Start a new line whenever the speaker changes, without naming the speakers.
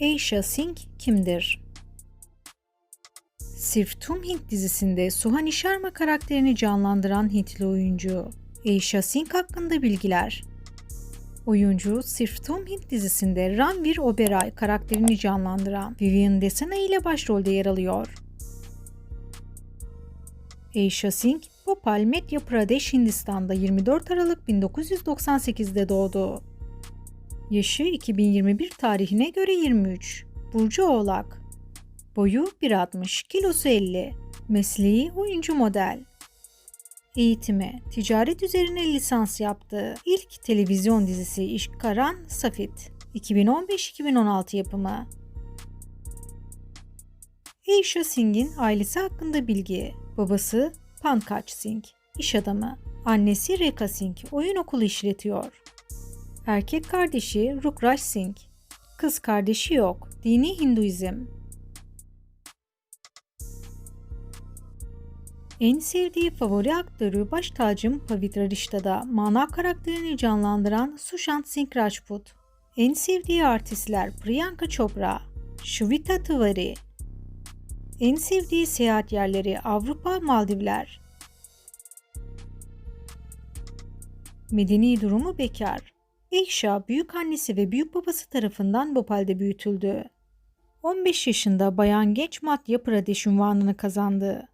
Aisha Singh kimdir? Sirf Tum Hint dizisinde Suhani Sharma karakterini canlandıran Hintli oyuncu. Aisha Singh hakkında bilgiler. Oyuncu Sirf Tum Hint dizisinde Ranveer Oberoi karakterini canlandıran Vivian Desana ile başrolde yer alıyor. Aisha Singh, Bhopal, Madhya Pradesh, Hindistan'da 24 Aralık 1998'de doğdu. Yaşı 2021 tarihine göre 23. Burcu Oğlak. Boyu 1.60, kilosu 50. Mesleği oyuncu model. Eğitimi, ticaret üzerine lisans yaptığı ilk televizyon dizisi İş Karan Safit. 2015-2016 yapımı. Aisha Singh'in ailesi hakkında bilgi. Babası Pankaj Singh, iş adamı. Annesi Reka Singh, oyun okulu işletiyor. Erkek kardeşi Rukraj Singh. Kız kardeşi yok. Dini Hinduizm. En sevdiği favori aktörü baş tacım Pavitra Rishta'da mana karakterini canlandıran Sushant Singh Rajput. En sevdiği artistler Priyanka Chopra, Shweta Tiwari. En sevdiği seyahat yerleri Avrupa, Maldivler. Medeni durumu bekar. Eşya büyük annesi ve büyük babası tarafından Bopal'de büyütüldü. 15 yaşında Bayan Genç Madhya Pradesh unvanını kazandı.